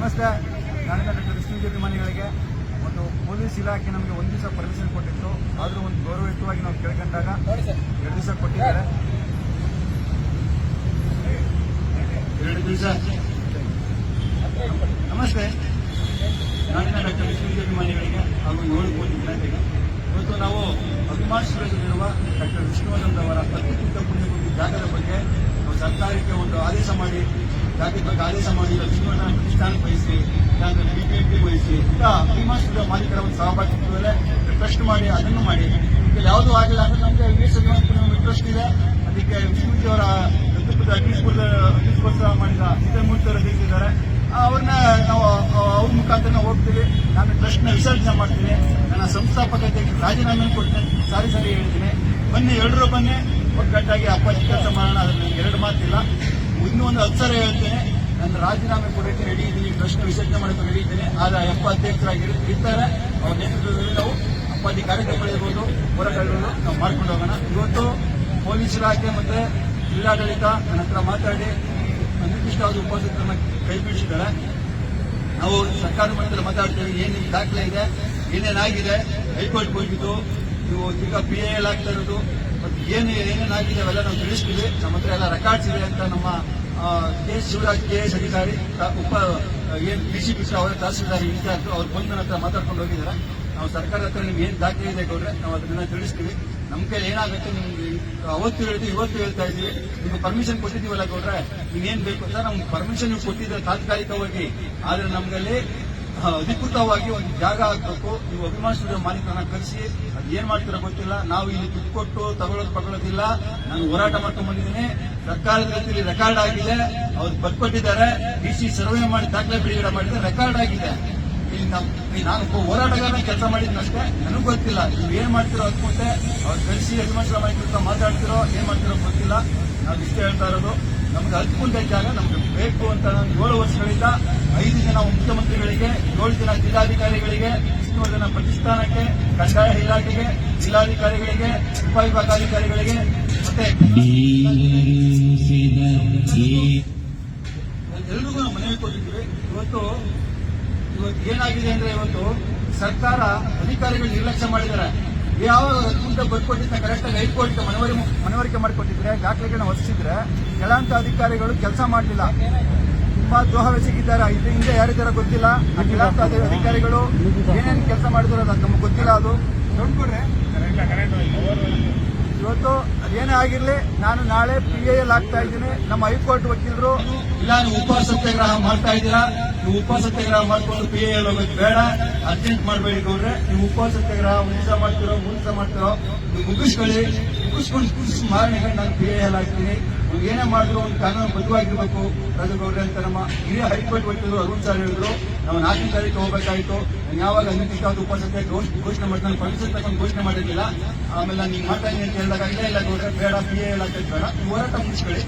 ನಮಸ್ತೆ. ನಾಡಿನ ಡಾಕ್ಟರ್ ವಿಷ್ಣು ಅಭಿಮಾನಿಗಳಿಗೆ ಒಂದು ಪೊಲೀಸ್ ಇಲಾಖೆ ನಮಗೆ ಒಂದು ದಿವಸ ಪರ್ಮಿಷನ್ ಕೊಟ್ಟಿತ್ತು. ಆದರೂ ಒಂದು ಗೌರವಯುತವಾಗಿ ನಾವು ಕೇಳ್ಕೊಂಡಾಗ ಎರಡು ದಿವಸ ಕೊಟ್ಟಿದ್ದಾರೆ. ಎರಡು ನಮಸ್ತೆ. ನಾಡಿನ ಡಾಕ್ಟರ್ ವಿಷ್ಣು ಅಭಿಮಾನಿಗಳಿಗೆ ಹಾಗೂ ಏಳು ಕೋಟಿ ಜನತೆಗೆ ಇವತ್ತು ನಾವು ಅಭಿಮಾನಿಸುತ್ತಿರುವ ಡಾಕ್ಟರ್ ವಿಷ್ಣುವರ್ಧನ್ ಅವರ ಅತ್ಯುತ್ತ ಪುಣ್ಯಭೂಮಿ ಜಾಗದ ಬಗ್ಗೆ ಸರ್ಕಾರಕ್ಕೆ ಒಂದು ಆದೇಶ ಮಾಡಿ ಜಾಗದ ಕಾರ್ಯ ಸಮಾಜದ ಜೀವನ ವಿಷ್ಣುವರ್ಧನ ಬಯಸಿ ಯಾಕಂದ್ರೆ ಇಲ್ಲಾಂದ್ರೆ ಬಯಸಿ, ಇಂಥ ಮಾಲೀಕರ ಒಂದು ಸಹಭಾಗಿತ್ವದಲ್ಲೇ ಟ್ರಸ್ಟ್ ಮಾಡಿ, ಅದನ್ನು ಮಾಡಿ. ಇದಕ್ಕೆ ಯಾವುದೂ ಆಗಿಲ್ಲ ಅಂದ್ರೆ ನಮಗೆ ವೀರ ಪುಣ್ಯಭೂಮಿ ಟ್ರಸ್ಟ್ ಇದೆ. ಅದಕ್ಕೆ ವಿಷ್ಣುಜಿ ಅವರ ದತ್ತಪುತ್ರ ಅಗ್ನಿಸ್ಪರ್ಧ ಅಗ್ನಿಸ್ಪರ್ಶ ಮಾಡಿದ ಸೀತಾಮೂರ್ತಿ ಅವರು ತಿಳಿಸಿದ್ದಾರೆ. ಅವ್ರನ್ನ ನಾವು ಅವ್ರ ಮುಖಾಂತರ ಹೋಗ್ತೀವಿ. ನಾನು ಟ್ರಸ್ಟ್ನ ವಿಸರ್ಜನೆ ಮಾಡ್ತೀನಿ. ನನ್ನ ಸಂಸ್ಥಾಪಕತೆ ರಾಜೀನಾಮೆ ಕೊಡ್ತೇನೆ. ಸಾರಿ ಸಾರಿ ಹೇಳ್ತೀನಿ. ಬನ್ನಿ ಎರಡರೂ ಬನ್ನಿ. ಒಗ್ಗಟ್ಟಾಗಿ ಅಪ್ಪಾಜಿ ಕೆಲಸ ಮಾಡೋಣ. ಅದ್ರಲ್ಲಿ ಎರಡು ಮಾತಿಲ್ಲ. ಇನ್ನೂ ಒಂದು ಸಲ ಹೇಳ್ತೇನೆ. ನನ್ನ ರಾಜೀನಾಮೆ ಕೊಡೋಕೆ ರೆಡಿ ಇದ್ದೀನಿ. ಪ್ರಶ್ನೆ ವಿಸರ್ಜನೆ ಮಾಡೋಕೆ ರೆಡಿ ಇದ್ದೇನೆ. ಆದ್ರೆ ಅಪ್ಪ ಅಧ್ಯಕ್ಷರಾಗಿ ಇರ್- ಇರ್ತಾರೆ. ಅವ್ರ ನೇತೃತ್ವದಲ್ಲಿ ನಾವು ಅಪ್ಪಾಜಿ ಕಾರ್ಯಕ್ರಮಗಳಿರ್ಬೋದು ಹೋರಾಟಗಳನ್ನು ನಾವು ಮಾಡ್ಕೊಂಡು ಹೋಗೋಣ. ಇವತ್ತು ಪೊಲೀಸ್ ಇಲಾಖೆ ಮತ್ತೆ ಜಿಲ್ಲಾಡಳಿತ ನನ್ನ ಹತ್ರ ಮಾತಾಡಿ ನಿರ್ದಿಷ್ಟವಾದ ಉಪಸ್ಥಿತರನ್ನ ಕೈ ಬಿಡಿಸಿದ್ದಾರೆ ನಾವು ಸರ್ಕಾರ ಮಟ್ಟದಲ್ಲಿ ಮಾತಾಡ್ತೇವೆ. ಏನೇನು ದಾಖಲೆ ಇದೆ? ಏನೇನಾಗಿದೆ? ಹೈಕೋರ್ಟ್ ಹೋಗಿದ್ದು. ನೀವು ಈಗ ಪಿ ಎಲ್ ಆಗ್ತಾ ಇರೋದು. ಏನು ಏನೇನಾಗಿದೆ ಅವೆಲ್ಲ ನಾವು ತಿಳಿಸ್ತೀವಿ. ನಮ್ಮ ಹತ್ರ ಎಲ್ಲ ರೆಕಾರ್ಡ್ಸ್ ಇದೆ ಅಂತ ನಮ್ಮ K S Shivaraj, K S ಅಧಿಕಾರಿ ಉಪ, ಏನು ಡಿ ಸಿ ಪಿ ಅವರ ತಹಸೀಲ್ದಾರ್ ಇನ್ಚಾರ್ಜ್ ಅವ್ರು ಬಂದು ನನ್ನ ಹತ್ರ ಮಾತಾಡ್ಕೊಂಡು ಹೋಗಿದ್ದಾರೆ. ನಾವು ಸರ್ಕಾರದ ಹತ್ರ ನಿಮ್ಗೆ ಏನು ದಾಖಲೆ ಇದೆ ಗೌಡ್ರೆ, ನಾವು ಅದನ್ನ ತಿಳಿಸ್ತೀವಿ. ನಮ್ಮ ಕೈಲಿ ಏನಾಗುತ್ತೆ ನಿಮ್ಗೆ, ಅವತ್ತು ಹೇಳ್ತೀವಿ, ಇವತ್ತು ಹೇಳ್ತಾ ಇದ್ದೀವಿ ನಿಮ್ಗೆ ಪರ್ಮಿಷನ್ ಕೊಟ್ಟಿದ್ದೀವಲ್ಲ ಗೌಡ್ರೆ ನೀವೇನ್ ಬೇಕು ಅಂತ ನಮ್ಗೆ ಪರ್ಮಿಷನ್ ನೀವು ಕೊಟ್ಟಿದ್ರೆ ತಾತ್ಕಾಲಿಕವಾಗಿ. ಆದರೆ ನಮ್ಗಲ್ಲಿ ಅಧಿಕೃತವಾಗಿ ಒಂದು ಜಾಗ ಆಗಬೇಕು ನೀವು ಅಭಿಮಾನ ಸ್ಟುಡಿಯೋ ಮಾಲೀಕರನ್ನ ಕರೆಸಿ, ಅದು ಏನ್ ಮಾಡ್ತೀರೋ ಗೊತ್ತಿಲ್ಲ. ನಾವು ಇಲ್ಲಿ ದುಡ್ಡು ಕೊಟ್ಟು ತಗೊಳ್ಳೋದು ತಗೊಳ್ಳೋದಿಲ್ಲ ನಾನು ಹೋರಾಟ ಮಾಡ್ಕೊಂಡು ಬಂದಿದ್ದೀನಿ. ಸರ್ಕಾರದ ರೀತಿಯಲ್ಲಿ ರೆಕಾರ್ಡ್ ಆಗಿದೆ. ಅವ್ರು ಬರ್ಕೊಟ್ಟಿದ್ದಾರೆ. ಡಿ ಸಿ ಸರ್ವೆ ಮಾಡಿ ದಾಖಲೆ ಬಿಡುಗಡೆ ಮಾಡಿದ್ರೆ ರೆಕಾರ್ಡ್ ಆಗಿದೆ. ಇಲ್ಲಿ ನಾನು ಹೋರಾಟಗಾರ ಕೆಲಸ ಮಾಡಿದ್ನಷ್ಟೇ ನನಗೂ ಗೊತ್ತಿಲ್ಲ. ನೀವು ಏನ್ ಮಾಡ್ತಿರೋ ಅದ್ಕೊಂಡೆ ಅವ್ರು ಕಳಿಸಿ ಅಭಿಮಾನ ಮಾಹಿತಿ ಮಾತಾಡ್ತಿರೋ, ಏನ್ ಮಾಡ್ತಿರೋ ಗೊತ್ತಿಲ್ಲ. ನಾವು ಇಷ್ಟೇ ಹೇಳ್ತಾ ಇರೋದು. ನಮ್ಗೆ ಹತ್ಕೊಂಡ ಜಾಗ ನಮ್ಗೆ ಬೇಕು ಅಂತ ನಾನು ಏಳು ವರ್ಷಗಳಿಂದ ಐದು ಜನ ಮುಖ್ಯಮಂತ್ರಿಗಳಿಗೆ ಏಳು ಜನ ಜಿಲ್ಲಾಧಿಕಾರಿಗಳಿಗೆ ವಿಷ್ಣುವರ್ಧನ ಪ್ರತಿಷ್ಠಾನಕ್ಕೆ, ಕಂದಾಯ ಇಲಾಖೆಗೆ, ಜಿಲ್ಲಾಧಿಕಾರಿಗಳಿಗೆ, ಉಪವಿಭಾಗಾಧಿಕಾರಿಗಳಿಗೆ ಮತ್ತೆ ಎಲ್ರಿಗೂ ನಾವು ಮನವಿ ಕೊಟ್ಟಿದ್ದೀವಿ ಇವತ್ತು ಇವತ್ತು ಏನಾಗಿದೆ ಅಂದ್ರೆ ಇವತ್ತು ಸರ್ಕಾರ ಅಧಿಕಾರಿಗಳು ನಿರ್ಲಕ್ಷ್ಯ ಮಾಡಿದ್ದಾರೆ. ಯಾವ ಮುಂದೆ ಬರ್ಕೊಟ್ಟಿದ್ದ ಕರೆಕ್ಟಾಗಿ ಹೈಕೋರ್ಟ್ ಮನವರಿ ಮನವರಿಕೆ ಮಾಡಿಕೊಟ್ಟಿದ್ರೆ ದಾಖಲೆಗಳನ್ನ ಹೊರಿಸಿದ್ರೆ ಕೆಳಂತ ಅಧಿಕಾರಿಗಳು ಕೆಲಸ ಮಾಡಲಿಲ್ಲ. ತುಂಬಾ ದ್ರೋಹವೆಸಗಿದ್ದಾರೆ ಇದು ಹಿಂದೆ ಯಾರಿದ್ದಾರ ಗೊತ್ತಿಲ್ಲ. ಆ ಕೆಳಂತ ಅಧಿಕಾರಿಗಳು ಏನೇನು ಕೆಲಸ ಮಾಡಿದ್ರು ಅದು ನಮ್ಗೆ ಗೊತ್ತಿಲ್ಲ ಅದು. ನೋಡ್ಕೊಡ್ರೆ. ಇವತ್ತು ಅದೇನೇ ಆಗಿರಲಿ, ನಾನು ನಾಳೆ ಪಿ ಎಲ್ ಆಗ್ತಾ ಇದ್ದೀನಿ. ನಮ್ಮ ಹೈಕೋರ್ಟ್ ವಕೀಲರು, ಇಲ್ಲ, ನೀವು ಉಪವಾಸ ಸತ್ಯಾಗ್ರಹ ಮಾಡ್ತಾ ಇದ್ದೀರಾ? ನೀವು ಉಪ ಸತ್ಯಾಗ್ರಹ ಮಾಡ್ಕೊಂಡು ಪಿ ಎಲ್ ಹೋಗೋದು ಬೇಡ. ಅರ್ಜೆಂಟ್ ಮಾಡಬೇಡಿ ಗೌಡ್ರೆ. ನೀವು ಉಪವಾಸ ಸತ್ಯಾಗ್ರಹ ಮುಂಚೆ ಮಾಡ್ತೀರೋ ದಿವಸ ಮಾಡ್ತಿರೋ, ನೀವು ಮುಗಿಸ್ಕೊಳ್ಳಿ. ಕುದಿಸಿ ಮಾರನೆಗೆ ನಾನು ಎಲ್ ಆಗ್ತೀನಿ ನೀವು ಏನೇ ಮಾಡಿದ್ರು ಒಂದು ಕಾನೂನು ಬದ್ಧವಾಗಿರ್ಬೇಕು. ರಾಜಗೌಡ್ರೆ ಅಂತ ನಮ್ಮ ಹಿರಿಯ ಹೈಕೋರ್ಟ್ ವಕೀಲರು ಅರುಣ್ ಸರ್ ಹೇಳಿದ್ರು. ನಾವು ನಾಲ್ಕನೇ ತಾರೀಕು ಹೋಗ್ಬೇಕಾಯ್ತು. ನಾನು ಯಾವಾಗ ಸತ್ಯಾಗ್ರಹ ಘೋಷ- ಘೋಷಣೆ ಮಾಡಿ ನಾನು ತಗೊಂಡು ಘೋಷಣೆ ಮಾಡಿರಲಿಲ್ಲ. ಆಮೇಲೆ ನಾನು ಹಿಂಗೆ ಮಾಡ್ತಾ ಅಂತ ಹೇಳಿದಾಗ, ಇಲ್ಲ ಇಲ್ಲ ಗೌಡ್ರೆ, ಬೇಡ ಪಿ ಎ ಹೇಳಕ್ಕೆ ಬೇಡ. ಹೋರಾಟ ಮುಗಿಸ್ಕೊಳ್ಳಿ.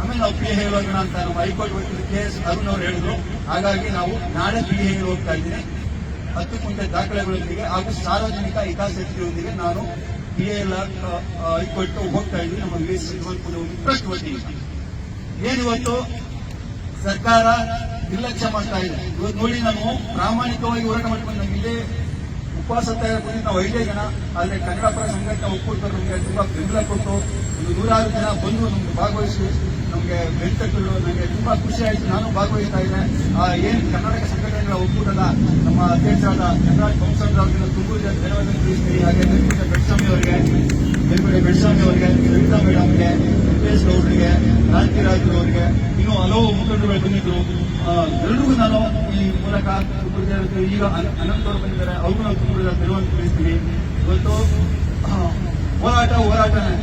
ಆಮೇಲೆ ನಾವು ಪಿ ಎ ಹೇಳೋಣ ಅಂತ ನಮ್ಮ ಹೈಕೋರ್ಟ್ ವಕೀಲರು ಕೆ ಎಸ್ ಅರುಣ್ ಅವರು ಹೇಳಿದ್ರು. ಹಾಗಾಗಿ ನಾವು ನಾಳೆ ಪಿ ಎ ಹೋಗ್ತಾ ಇದ್ದೀನಿ. ಹತ್ತು ಕುಂಟೆ ದಾಖಲೆಗಳೊಂದಿಗೆ ಹಾಗೂ ಸಾರ್ವಜನಿಕ ಹಿತಾಸಕ್ತಿಯೊಂದಿಗೆ ನಾನು ಪಿ ಆರ್ ಹೈಕೋರ್ಟ್ ಹೋಗ್ತಾ ಇದ್ವಿ. ನಮ್ಮ ವತಿಯಿಂದ ಏನಿವತ್ತು ಸರ್ಕಾರ ನಿರ್ಲಕ್ಷ್ಯ ಮಾಡ್ತಾ ಇದೆ. ಇವತ್ತು ನೋಡಿ ನಾನು ಪ್ರಾಮಾಣಿಕವಾಗಿ ಹೋರಾಟ ಮಾಡ್ಕೊಂಡು ನಮ್ಗೆ ಇಲ್ಲೇ ಉಪವಾಸ ಸತ್ಯಾಗ್ರಹ ಬಂದಿದ್ದು ನಾವು ಐದೇ ಜನ, ಆದ್ರೆ ಕನ್ನಡ ಪರ ಸಂಘಟನೆ ಒಕ್ಕೂಟರು ನಮಗೆ ತುಂಬಾ ಬೆಂಬಲ ಕೊಟ್ಟು ಒಂದು ನೂರಾರು ಜನ ಬಂದು ನಮ್ಗೆ ಭಾಗವಹಿಸಿ ನಮಗೆ ಬೆಂತಟ್ಟಲು ನನಗೆ ತುಂಬಾ ಖುಷಿ ಆಯಿತು. ನಾನು ಭಾಗವಹಿಸ್ತಾ ಇದ್ದೆ. ಆ, ಏನು ಕರ್ನಾಟಕ ಸಂಘಟನೆಗಳ ಒಕ್ಕೂಟದ ನಮ್ಮ ಅಧ್ಯಕ್ಷರಾದ ಚಂದ್ರಾಜ್ ಅವರಿಗೆ ತುಂಬ ಧನ್ಯವಾದ ತಿಳಿಸ್ತೀನಿ. ಹಾಗೆ ಬೆಂಕುಟ ಬೆಡ್ಸ್ವಾಮಿ ಅವರಿಗೆ ಬೆಂಕುಟ ಬೆಡ್ಸ್ವಾಮಿ ಅವರಿಗೆ ಸವಿತಾ ಮೇಡಮ್ಗೆ ವೆಂಕಟೇಶ್ ಗೌಡರಿಗೆ ರಾಜಕೀಯ ಅವರಿಗೆ ಇನ್ನೂ ಹಲವು ಮುಖಂಡರುಗಳು ಬಂದಿದ್ರು ಎಲ್ರಿಗೂ ನಾನು ಈ ಮೂಲಕ ಈಗ ಅನಂತ್ ಅವರು ಬಂದಿದ್ದಾರೆ. ಅವ್ರಿಗೂ ನಾವು ತುಂಬ ಧನ್ಯವಾದ ತಿಳಿಸ್ತೀನಿ. ಇವತ್ತು ಹೋರಾಟ, ಹೋರಾಟನೇ.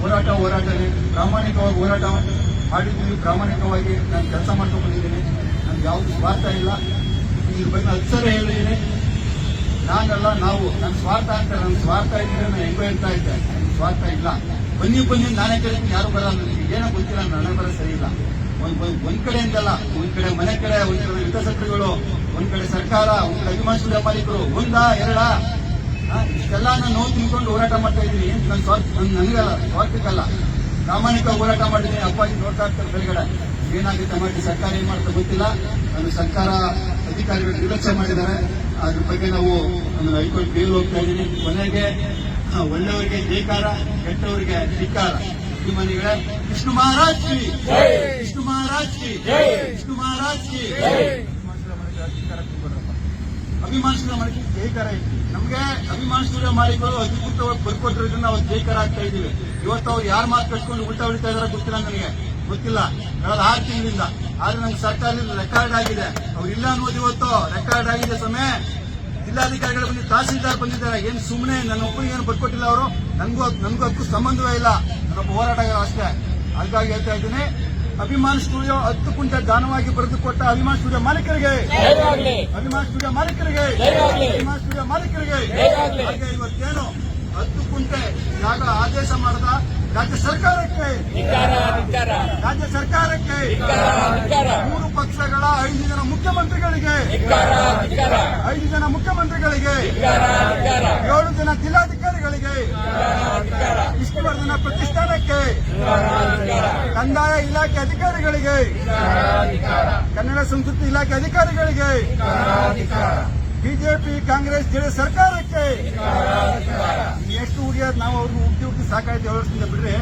ಹೋರಾಟ, ಹೋರಾಟನೇ. ಪ್ರಾಮಾಣಿಕವಾಗಿ ಹೋರಾಟ ಮಾಡಿದ್ದೀವಿ. ಪ್ರಾಮಾಣಿಕವಾಗಿ ನಾನು ಕೆಲಸ ಮಾಡ್ಕೊಂಡು ಬಂದಿದ್ದೀನಿ. ನನ್ಗೆ ಯಾವುದು ಸ್ವಾರ್ಥ ಇಲ್ಲ. ಇದ್ರ ಬಗ್ಗೆ ಅಕ್ಷರ ಹೇಳಿದ್ದೀನಿ ನಾನಲ್ಲ, ನಾವು. ನನ್ನ ಸ್ವಾರ್ಥ ಅಂತ ನನ್ನ ಸ್ವಾರ್ಥ ಇದ್ರೆ ನಾನು ಹೆಂಗೋ ಹೇಳ್ತಾ ಇದ್ದೆ. ನನ್ನ ಸ್ವಾರ್ಥ ಇಲ್ಲ. ಬನ್ನಿ ಬನ್ನಿ ನಾನೇ ಕಡೆ ಯಾರು ಬರಲ್ಲ ಏನೋ ಗೊತ್ತಿಲ್ಲ ನನಗೆ ಬರ ಸರಿ ಇಲ್ಲ. ಒಂದ್ ಕಡೆ ಕಡೆಯಿಂದಲ್ಲ ಒಂದ್ ಕಡೆ ಮನೆ ಕಡೆ, ಒಂದ್ ಕಡೆ ಹಿತಾಸಕ್ತಿಗಳು ಒಂದ್ ಕಡೆ ಸರ್ಕಾರ, ಒಂದ್ ಕಡೆ ಅಭಿಮಾನಿಸುವ ಮಾಲೀಕರು, ಒಂದಾ, ಎರಡ? ಇಷ್ಟೆಲ್ಲ ನಾನು ನೋವು ತಿಳ್ಕೊಂಡು ಹೋರಾಟ ಮಾಡ್ತಾ ಇದ್ದೀನಿ. ನನ್ನ ಸ್ವಾರ್ಥ, ನನ್- ನನಗಲ್ಲ ಸ್ವಾರ್ಥಕ್ಕಲ್ಲ. ಪ್ರಾಮಾಣಿಕ ಹೋರಾಟ ಮಾಡಿದ್ದೀನಿ. ಅಪ್ಪಾಜಿ ನೋಡ್ತಾ ಇರ್ತಾರೆ ಬೆಳಗಡೆ ಏನಾಗುತ್ತೆ ಮಾಡಿ ಸರ್ಕಾರ ಏನ್ ಮಾಡ್ತಾ ಗೊತ್ತಿಲ್ಲ. ನಾನು ಸರ್ಕಾರ ಅಧಿಕಾರಿಗಳು ನಿರ್ಲಕ್ಷ್ಯ ಮಾಡಿದ್ದಾರೆ. ಅದ್ರ ಬಗ್ಗೆ ನಾವು ಹೈಕೋರ್ಟ್ ಬೇಲ್ ಹೋಗ್ತಾ ಇದ್ದೀವಿ ಕೊನೆಗೆ ಒಳ್ಳೆಯವರಿಗೆ ಜೈಕಾರ ಕೆಟ್ಟವರಿಗೆ ಧಿಕಾರ ಈ ಮನೆಗಳ ವಿಷ್ಣು ಮಹಾರಾಜ್ ಕಿ ವಿಷ್ಣು ಮಹಾರಾಜ್ ಕಿ ವಿಷ್ಣು ಮಹಾರಾಜ್ ಕಿ ಅಭಿಮಾನಿಸಿದ ಮನೆಗೆ ಜೈಕಾರ ಐತಿ. ನಮ್ಗೆ ಅಭಿಮಾನಿಸಿದ ಮಾಲೀಕರು ಅಧಿಕೃತವಾಗಿ ಬರ್ಕೊಟ್ಟಿರೋದ್ರಿಂದ ನಾವು ಜೈಕಾರ ಆಗ್ತಾ ಇದೀವಿ. ಇವತ್ತು ಅವ್ರು ಯಾರು ಮಾತು ಕಟ್ಕೊಂಡು ಉಲ್ಟಾ ಹೊಡಿತಾ ಇದಾರೆ ಗೊತ್ತಿಲ್ಲ ನನಗೆ ಗೊತ್ತಿಲ್ಲ. ಕಳೆದ ಆರು ತಿಂಗಳಿಂದ. ಆದ್ರೆ ನಂಗೆ ಸರ್ಕಾರದಿಂದ ರೆಕಾರ್ಡ್ ಆಗಿದೆ. ಅವ್ರು ಇಲ್ಲ ಅನ್ನೋದು ಇವತ್ತು ರೆಕಾರ್ಡ್ ಆಗಿದೆ ಸಮಯ ಜಿಲ್ಲಾಧಿಕಾರಿಗಳು ಬಂದು ತಹಸೀಲ್ದಾರ್ ಬಂದಿದ್ದಾರೆ. ಏನ್ ಸುಮ್ಮನೆ ನನ್ನ ಒಬ್ಬನಿಗೆ ಏನು ಬರ್ಕೊಟ್ಟಿಲ್ಲ ಅವರು. ನನಗೂ ನನಗೂ ಅದಕ್ಕೂ ಸಂಬಂಧವೇ ಇಲ್ಲ. ನನ್ನೊಬ್ಬ ಹೋರಾಟಗಾರ ಅಷ್ಟೇ. ಹಾಗಾಗಿ ಹೇಳ್ತಾ ಇದ್ದೀನಿ. ಅಭಿಮಾನ್ ಸ್ಟುಡಿಯೋ ಹತ್ತು ಕುಂಟೆ ದಾನವಾಗಿ ಬರೆದುಕೊಟ್ಟ ಅಭಿಮಾನ್ ಸ್ಟುಡಿಯೋ ಮಾಲೀಕರಿಗೆ. ಅಭಿಮಾನ್ ಸ್ಟುಡಿಯೋ ಮಾಲೀಕರಿಗೆ. ಅಭಿಮಾನ್ ಸ್ಟುಡಿಯೋ ಮಾಲೀಕರಿಗೆ. ಹಾಗೆ ಇವತ್ತೇನು ಹತ್ತು ಕುಂಟೆ ಜಾಗ ಆದೇಶ ಮಾಡದ ರಾಜ್ಯ ಸರ್ಕಾರಕ್ಕೆ. ರಾಜ್ಯ ಸರ್ಕಾರಕ್ಕೆ. ಮೂರು ಪಕ್ಷಗಳ ಐದು ಜನ ಮುಖ್ಯಮಂತ್ರಿಗಳಿಗೆ. ಐದು ಜನ ಮುಖ್ಯಮಂತ್ರಿಗಳಿಗೆ. ಏಳು ಜನ ಜಿಲ್ಲಾಧಿಕಾರಿಗಳಿಗೆ. ವಿಷ್ಣುವರ್ಧನ ಪ್ರತಿಷ್ಠಾನಕ್ಕೆ. ಕಂದಾಯ ಇಲಾಖೆ ಅಧಿಕಾರಿಗಳಿಗೆ. ಕನ್ನಡ ಸಂಸ್ಕೃತಿ ಇಲಾಖೆ ಅಧಿಕಾರಿಗಳಿಗೆ. ಬಿಜೆಪಿ ಕಾಂಗ್ರೆಸ್ ಜೆಡಿಎಸ್ ಸರ್ಕಾರಕ್ಕೆ. ಎಷ್ಟು ಹುಡುಗಿಯರು ನಾವು ಅವ್ರನ್ನ ಹುಟ್ಟಿ ಹುಟ್ಟಿ ಸಾಕಾಯ್ತು ಏಳು ಬಿಡ್ರಿ.